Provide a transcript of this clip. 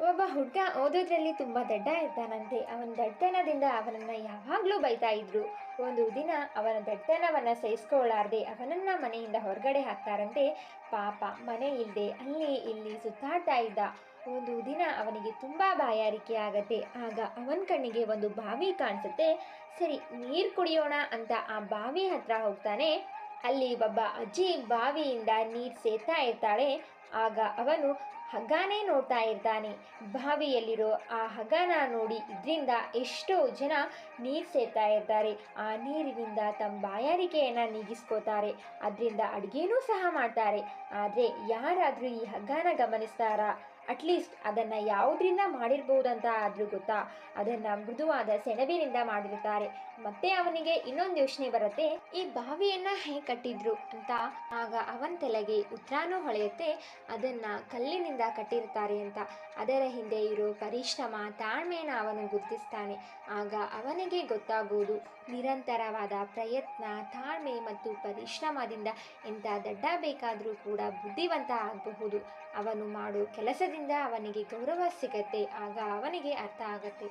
ಒಬ್ಬ ಹುಡುಗ ಓದೋದ್ರಲ್ಲಿ ತುಂಬ ದಡ್ಡ ಇರ್ತಾನಂತೆ ಅವನ ದಡ್ಡತನದಿಂದ ಅವನನ್ನು ಯಾವಾಗಲೂ ಬೈತಾ ಇದ್ರು. ಒಂದು ದಿನ ಅವನ ದಡ್ಡತನವನ್ನ ಸಹಿಸ್ಕೊಳ್ಳಾರ್ದೆ ಅವನನ್ನು ಮನೆಯಿಂದ ಹೊರಗಡೆ ಹಾಕ್ತಾರಂತೆ. ಪಾಪ ಮನೆ ಇಲ್ಲದೆ ಅಲ್ಲಿ ಇಲ್ಲಿ ಸುತ್ತಾಡ್ತಾ ಇದ್ದ. ಒಂದು ದಿನ ಅವನಿಗೆ ತುಂಬ ಬಾಯಾರಿಕೆ ಆಗತ್ತೆ. ಆಗ ಅವನ ಕಣ್ಣಿಗೆ ಒಂದು ಬಾವಿ ಕಾಣಿಸುತ್ತೆ. ಸರಿ, ನೀರು ಕುಡಿಯೋಣ ಅಂತ ಆ ಬಾವಿ ಹತ್ರ ಹೋಗ್ತಾನೆ. ಅಲ್ಲಿ ಒಬ್ಬ ಅಜ್ಜಿ ಬಾವಿಯಿಂದ ನೀರು ಸೇತಾ ಇರ್ತಾಳೆ. ಆಗ ಅವನು ಹಗ್ಗನೇ ನೋಡ್ತಾ ಇರ್ತಾನೆ. ಬಾವಿಯಲ್ಲಿರೋ ಆ ಹಗ್ಗನ ನೋಡಿ ಇದರಿಂದ ಎಷ್ಟೋ ಜನ ನೀರು ಸೇರ್ತಾ ಇರ್ತಾರೆ. ಆ ನೀರಿನಿಂದ ತಮ್ಮ ಬಾಯಾರಿಕೆಯನ್ನು ನೀಗಿಸ್ಕೋತಾರೆ. ಅದರಿಂದ ಅಡುಗೆನೂ ಸಹ ಮಾಡ್ತಾರೆ. ಆದರೆ ಯಾರಾದರೂ ಈ ಹಗ್ಗನ ಗಮನಿಸ್ತಾರಾ? ಅಟ್ಲೀಸ್ಟ್ ಅದನ್ನು ಯಾವುದರಿಂದ ಮಾಡಿರ್ಬೋದಂತ ಆದರೂ ಗೊತ್ತಾ? ಅದನ್ನು ಮೃದುವಾದ ಸೆಣಬಿನಿಂದ ಮಾಡಿರುತ್ತಾರೆ. ಮತ್ತೆ ಅವನಿಗೆ ಇನ್ನೊಂದು ಯೋಚನೆ ಬರುತ್ತೆ, ಈ ಬಾವಿಯನ್ನು ಹೇಗೆ ಕಟ್ಟಿದ್ರು ಅಂತ. ಆಗ ಅವನ ತಲೆಗೆ ಉತ್ತರಾನು ಹೊಳೆಯುತ್ತೆ, ಅದನ್ನು ಕಲ್ಲಿನಿಂದ ಕಟ್ಟಿರ್ತಾರೆ ಅಂತ. ಅದರ ಹಿಂದೆ ಇರೋ ಪರಿಶ್ರಮ, ತಾಳ್ಮೆಯನ್ನು ಅವನು ಗುರುತಿಸ್ತಾನೆ. ಆಗ ಅವನಿಗೆ ಗೊತ್ತಾಗುವುದು ನಿರಂತರವಾದ ಪ್ರಯತ್ನ, ತಾಳ್ಮೆ ಮತ್ತು ಪರಿಶ್ರಮದಿಂದ ಎಂಥ ದಡ್ಡ ಬೇಕಾದರೂ ಕೂಡ ಬುದ್ಧಿವಂತ ಆಗಬಹುದು. ಅವನು ಮಾಡೋ ಕೆಲಸದಿಂದ ಅವನಿಗೆ ಗೌರವ ಸಿಗತ್ತೆ ಆಗ ಅವನಿಗೆ ಅರ್ಥ ಆಗತ್ತೆ.